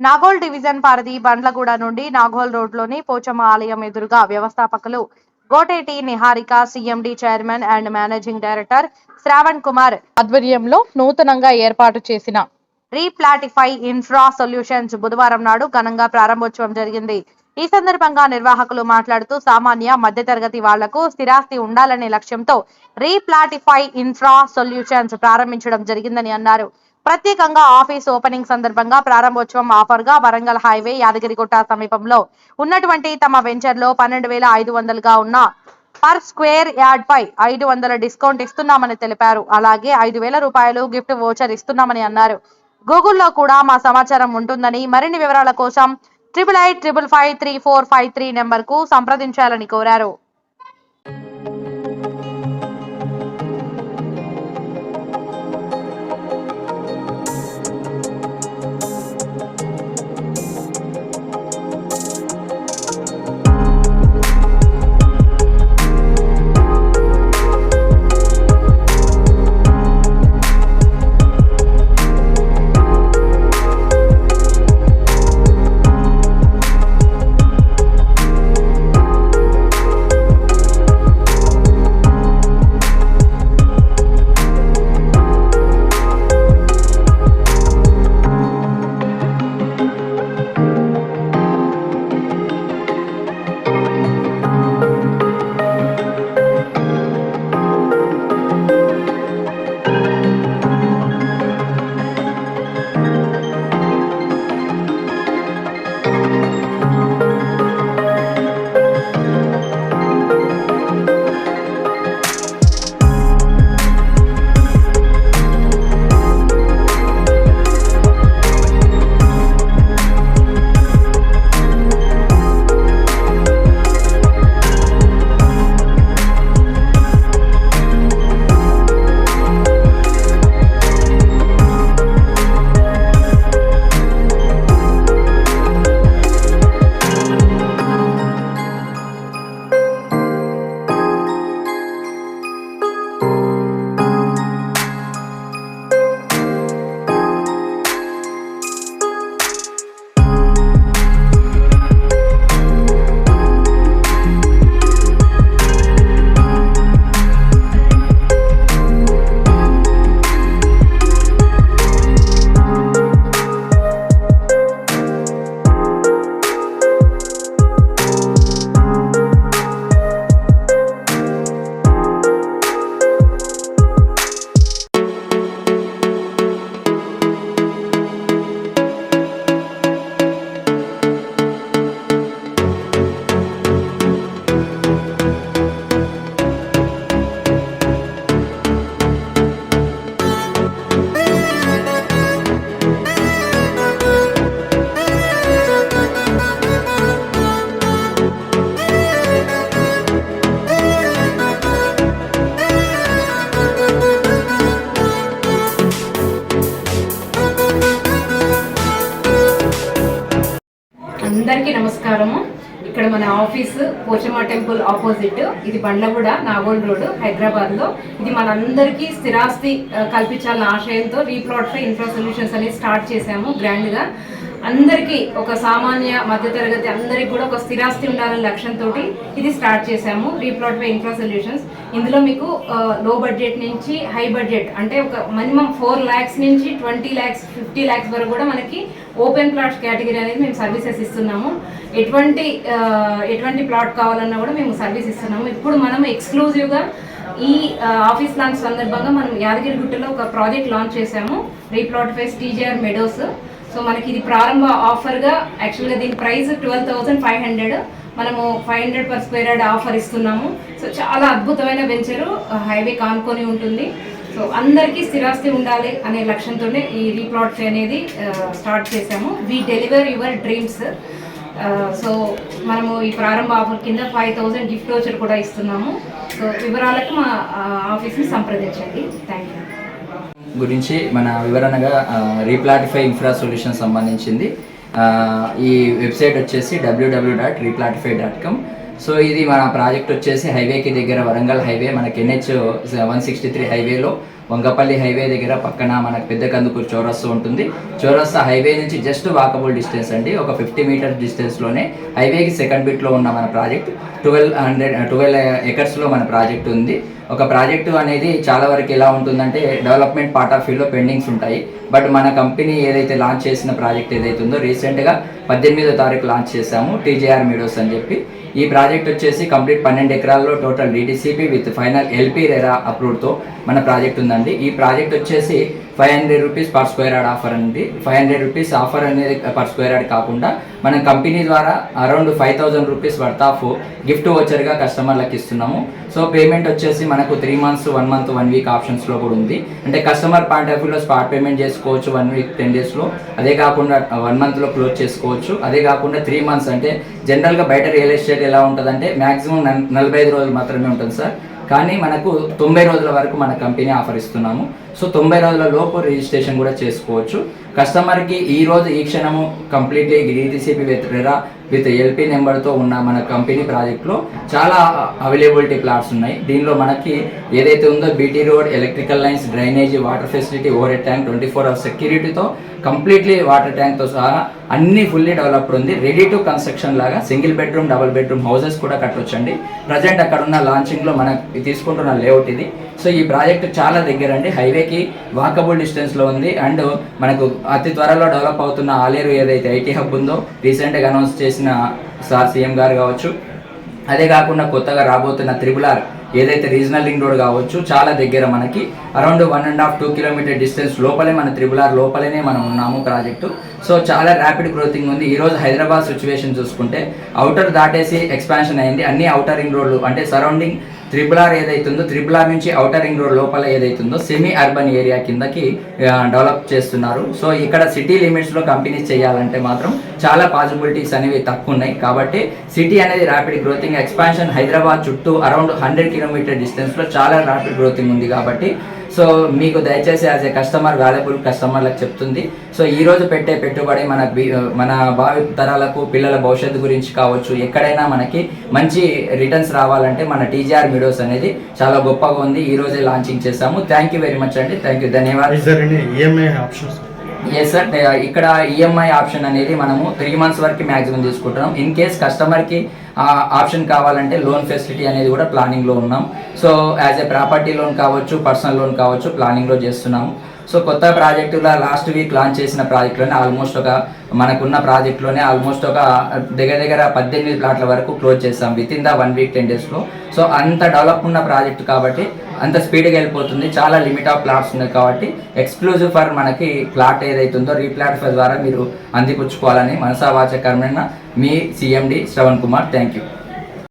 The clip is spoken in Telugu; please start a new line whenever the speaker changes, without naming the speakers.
నాగోల్ డివిజన్ పరిధి బండ్లగూడ నుండి నాగోల్ రోడ్లోని పోచమ్మ ఆలయం ఎదురుగా వ్యవస్థాపకులు Goteti Niharika CMD chairman and managing director Shravan Kumar ఆధ్వర్యంలో నూతనంగా ఏర్పాటు చేసిన రీప్లాటిఫై ఇన్ఫ్రా సొల్యూషన్స్ బుధవారం నాడు ఘనంగా ప్రారంభోత్సవం జరిగింది. ఈ సందర్భంగా నిర్వాహకులు మాట్లాడుతూ సామాన్య మధ్యతరగతి వాళ్ళకు స్థిరాస్తి ఉండాలనే లక్ష్యంతో రీప్లాటిఫై ఇన్ఫ్రా సొల్యూషన్స్ ప్రారంభించడం జరిగిందని అన్నారు. ప్రత్యేకంగా ఆఫీస్ ఓపెనింగ్ సందర్భంగా ప్రారంభోత్సవం ఆఫర్గా వరంగల్ హైవే యాదగిరిగుట్ట సమీపంలో ఉన్నటువంటి తమ వెంచర్లో పన్నెండు వేల ఐదు వందలుగా ఉన్న పర్ స్క్వేర్ యార్డ్ పై ఐదు వందల డిస్కౌంట్ ఇస్తున్నామని తెలిపారు. అలాగే ఐదు వేల రూపాయలు గిఫ్ట్ వోచర్ ఇస్తున్నామని అన్నారు. గూగుల్లో కూడా మా సమాచారం ఉంటుందని మరిన్ని వివరాల కోసం triple eight triple five three four five three నెంబర్కు సంప్రదించాలని కోరారు.
అందరికీ నమస్కారము. ఇక్కడ మన ఆఫీస్ పోచమ్మ టెంపుల్ ఆపోజిట్. ఇది బండ్లగూడ నాగోల్ రోడ్ హైదరాబాద్లో ఇది మనందరికీ స్థిరాస్తి కల్పించాలన్న ఆశయంతో రీప్లాట్ఫై ఇన్ఫ్రా సొల్యూషన్స్ అనేది స్టార్ట్ చేశాము గ్రాండ్గా అందరికీ ఒక సామాన్య మధ్యతరగతి అందరికి కూడా ఒక స్థిరాస్తి ఉండాలనే లక్ష్యంతో ఇది స్టార్ట్ చేశాము రీప్లాట్ఫై ఇన్ఫ్రా సొల్యూషన్స్ ఇందులో మీకు లో బడ్జెట్ నుంచి హై బడ్జెట్ అంటే ఒక మినిమం ఫోర్ ల్యాక్స్ నుంచి ట్వంటీ ల్యాక్స్ ఫిఫ్టీ ల్యాక్స్ వరకు కూడా మనకి ఓపెన్ ప్లాట్స్ కేటగిరీ అనేది మేము సర్వీసెస్ ఇస్తున్నాము. ఎటువంటి ఎటువంటి ప్లాట్ కావాలన్నా కూడా మేము సర్వీస్ ఇస్తున్నాము. ఇప్పుడు మనం ఎక్స్క్లూజివ్గా ఈ ఆఫీస్ లాంచ్ సందర్భంగా మనం యాదగిరిగుట్టలో ఒక ప్రాజెక్ట్ లాంచ్ చేశాము. Replot phase TGR Meadows so మనకి ఇది ప్రారంభ ఆఫర్గా యాక్చువల్గా దీని price twelve thousand five hundred. మనము five hundred per square yard offer ఇస్తున్నాము. సో చాలా అద్భుతమైన వెంచరు హైవే కానుకొని ఉంటుంది. సో అందరికీ స్థిరాస్తి ఉండాలి అనే లక్ష్యంతోనే ఈ రీప్లాట్స్ అనేది స్టార్ట్ చేశాము. We deliver your dreams so మనము ఈ ప్రారంభ ఆఫర్ కింద ఫైవ్ థౌజండ్ గిఫ్ట్ వచ్చర్ కూడా ఇస్తున్నాము. సో వివరాలకు మా ఆఫీస్ని సంప్రదించండి. థ్యాంక్ యూ
గురించి మన వివరణగా రీప్లాటిఫై ఇన్ఫ్రా సొల్యూషన్ సంబంధించింది. ఈ వెబ్సైట్ వచ్చేసి WWW dot Replatify dot com so ఇది మన ప్రాజెక్ట్ వచ్చేసి హైవేకి దగ్గర వరంగల్ హైవే మనకి ఎన్హెచ్ వన్ సిక్స్టీ త్రీ హైవేలో వంగపల్లి హైవే దగ్గర పక్కన మనకు పెద్ద కందుకూరు చౌరస్తా ఉంటుంది. చౌరస్తా హైవే నుంచి జస్ట్ వాకబుల్ డిస్టెన్స్ అండి. ఒక ఫిఫ్టీ మీటర్ డిస్టెన్స్లోనే హైవేకి సెకండ్ బిట్లో ఉన్న మన ప్రాజెక్ట్ ట్వెల్వ్ హండ్రెడ్ ట్వెల్వ్ ఎకర్స్లో మన ప్రాజెక్ట్ ఉంది. ఒక ప్రాజెక్టు అనేది చాలా వరకు ఎలా ఉంటుందంటే డెవలప్మెంట్ పార్ట్ ఆఫ్ ఫీల్డ్లో పెండింగ్స్ ఉంటాయి. బట్ మన కంపెనీ ఏదైతే లాంచ్ చేసిన ప్రాజెక్ట్ ఏదైతే ఉందో రీసెంట్గా పద్దెనిమిదో తారీఖు లాంచ్ చేశాము టీజేఆర్ మీడోస్ అని చెప్పి. ఈ ప్రాజెక్ట్ వచ్చేసి కంప్లీట్ పన్నెండు ఎకరాల్లో total DTCP with final LP RERA అప్రూవ్డ్తో మన ప్రాజెక్ట్ ఉందండి. అండి ఈ ప్రాజెక్ట్ వచ్చేసి five hundred rupees per square yard offer అండి. ఫైవ్ హండ్రెడ్ రూపీస్ ఆఫర్ అనేది పర్ స్క్వేర్ యార్డ్ కాకుండా మనం కంపెనీ ద్వారా around five thousand rupees worth of gift వచ్చర్గా కస్టమర్లకు ఇస్తున్నాము. సో పేమెంట్ వచ్చేసి మనకు three months one month one week ఆప్షన్స్లో కూడా ఉంది. అంటే కస్టమర్ పాయింట్ ఆఫ్ వ్యూలో స్పాట్ పేమెంట్ చేసుకోవచ్చు వన్ వీక్ టెన్ డేస్లో. అదే కాకుండా వన్ మంత్లో క్లోజ్ చేసుకోవచ్చు. అదే కాకుండా త్రీ మంత్స్ అంటే జనరల్గా బయట రియల్ ఎస్టేట్ ఎలా ఉంటుందంటే మ్యాక్సిమం నలభై ఐదు రోజులు మాత్రమే ఉంటుంది సార్. కానీ మనకు తొంభై రోజుల వరకు మన కంపెనీ ఆఫర్ ఇస్తున్నాము. సో తొంభై రోజుల లోపు రిజిస్ట్రేషన్ కూడా చేసుకోవచ్చు. కస్టమర్కి ఈ రోజు ఈ క్షణము completely DTCP with RERA with LP నెంబర్తో ఉన్న మన కంపెనీ ప్రాజెక్ట్లో చాలా అవైలబిలిటీ ప్లాట్స్ ఉన్నాయి. దీనిలో మనకి ఏదైతే ఉందో BT road electrical lines drainage water facility over tank twenty four hours సెక్యూరిటీతో completely water ట్యాంక్తో సహా అన్ని ఫుల్లీ డెవలప్డ్ ఉంది. రెడీ టు కన్స్ట్రక్షన్ లాగా single bedroom double bedroom houses కూడా కట్టొచ్చండి. ప్రజెంట్ అక్కడ ఉన్న లాంచింగ్లో మనం తీసుకుంటున్న లేఅవుట్ ఇది. సో ఈ ప్రాజెక్ట్ చాలా దగ్గర అండి హైవేకి వాకబుల్ డిస్టెన్స్లో ఉంది. అండ్ మనకు అతి త్వరలో డెవలప్ అవుతున్న ఆలేరు ఏదైతే ఐటీ హబ్ ఉందో రీసెంట్గా అనౌన్స్ చేసిన సార్ సీఎం గారు కావచ్చు. అదే కాకుండా కొత్తగా రాబోతున్న త్రిబుల్ ఆర్ ఏదైతే రీజనల్ రింగ్ రోడ్ కావచ్చు చాలా దగ్గర మనకి. Around one and half two kilometer distance లోపలే మన త్రిబుల్ ఆర్ లోపలనే మనం ఉన్నాము ప్రాజెక్టు. సో చాలా ర్యాపిడ్ గ్రోతింగ్ ఉంది. ఈరోజు హైదరాబాద్ సిచ్యువేషన్ చూసుకుంటే అవుటర్ దాటేసి ఎక్స్పాన్షన్ అయింది. అన్ని అవుటర్ రింగ్ రోడ్లు అంటే సరౌండింగ్ త్రిబుల్ ఆర్ ఏదైతుందో త్రిబుల్ ఆర్ నుంచి అవుటర్ రింగ్ రోడ్ లోపల ఏదైతుందో సెమీ అర్బన్ ఏరియా కిందకి డెవలప్ చేస్తున్నారు. సో ఇక్కడ సిటీ లిమిట్స్లో కంపెనీస్ చేయాలంటే మాత్రం చాలా పాసిబిలిటీస్ అనేవి తక్కువ ఉన్నాయి కాబట్టి సిటీ అనేది ర్యాపిడ్ గ్రోతింగ్ ఎక్స్పాన్షన్ హైదరాబాద్ చుట్టూ అరౌండ్ హండ్రెడ్ కిలోమీటర్ డిస్టెన్స్లో చాలా ర్యాపిడ్ గ్రోతింగ్ ఉంది కాబట్టి సో మీకు దయచేసి యాజ్ ఏ కస్టమర్ వాల్యుబుల్ కస్టమర్లకు చెప్తుంది. సో ఈ రోజు పెట్టే పెట్టుబడి మన మన భావి తరాలకు పిల్లల భవిష్యత్తు గురించి కావచ్చు ఎక్కడైనా మనకి మంచి రిటర్న్స్ రావాలంటే మన టీజీఆర్ మీడియోస్ అనేది చాలా గొప్పగా ఉంది. ఈ రోజే లాంచింగ్ చేసాము థ్యాంక్ యూ వెరీ మచ్ అండి. థ్యాంక్ యూ ధన్యవాదాలు? ఎస్ సార్ ఇక్కడ ఈఎంఐ ఆప్షన్ అనేది మనము త్రీ మంత్స్ వరకు మ్యాక్సిమం తీసుకుంటున్నాం. ఇన్ కేస్ కస్టమర్కి ఆప్షన్ కావాలంటే లోన్ ఫెసిలిటీ అనేది కూడా ప్లానింగ్లో ఉన్నాం. So as a property loan కావచ్చు పర్సనల్ లోన్ కావచ్చు ప్లానింగ్లో చేస్తున్నాము సో కొత్త ప్రాజెక్టులో లాస్ట్ వీక్ లాంచ్ చేసిన ప్రాజెక్టులోనే ఆల్మోస్ట్ ఒక మనకున్న ప్రాజెక్ట్లోనే ఆల్మోస్ట్ ఒక దగ్గర దగ్గర పద్దెనిమిది ప్లాట్ల వరకు క్లోజ్ చేస్తాం with in the one week ten డేస్లో సో అంత డెవలప్ ఉన్న ప్రాజెక్ట్ కాబట్టి అంత స్పీడ్గా వెళ్ళిపోతుంది. చాలా లిమిట్ ఆఫ్ ప్లాట్స్ ఉన్నాయి కాబట్టి ఎక్స్క్లూజివ్ ఫర్ మనకి ప్లాట్ ఏదైతుందో రీప్లాట్ ద్వారా మీరు అందిపుచ్చుకోవాలని మనసావాచకరమైన మీ CMD Shravan Kumar thank you